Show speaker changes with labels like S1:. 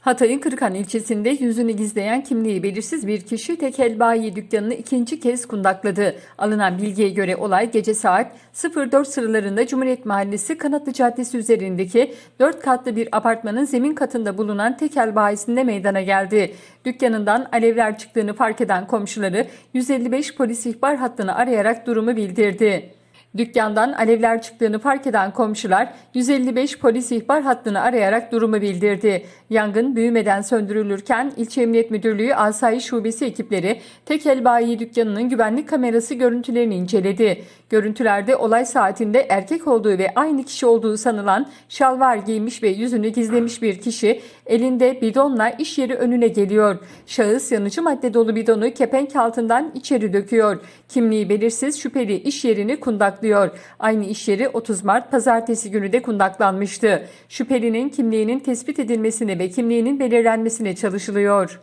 S1: Hatay'ın Kırıkhan ilçesinde yüzünü gizleyen kimliği belirsiz bir kişi tekel bayi dükkanını ikinci kez kundakladı. Alınan bilgiye göre olay gece saat 04 sıralarında Cumhuriyet Mahallesi Kanatlı Caddesi üzerindeki 4 katlı bir apartmanın zemin katında bulunan tekel bayisinde meydana geldi. Dükkanından alevler çıktığını fark eden komşuları 155 polis ihbar hattını arayarak durumu bildirdi. Dükkandan alevler çıktığını fark eden komşular 155 polis ihbar hattını arayarak durumu bildirdi. Yangın büyümeden söndürülürken İlçe Emniyet Müdürlüğü Asayiş Şubesi ekipleri Tekel Bayi dükkanının güvenlik kamerası görüntülerini inceledi. Görüntülerde olay saatinde erkek olduğu ve aynı kişi olduğu sanılan şalvar giymiş ve yüzünü gizlemiş bir kişi elinde bidonla iş yeri önüne geliyor. Şahıs yanıcı madde dolu bidonu kepenk altından içeri döküyor. Kimliği belirsiz şüpheli iş yerini kundaklıyor. Aynı iş yeri 30 Mart pazartesi günü de kundaklanmıştı. Şüphelinin kimliğinin tespit edilmesine ve kimliğinin belirlenmesine çalışılıyor.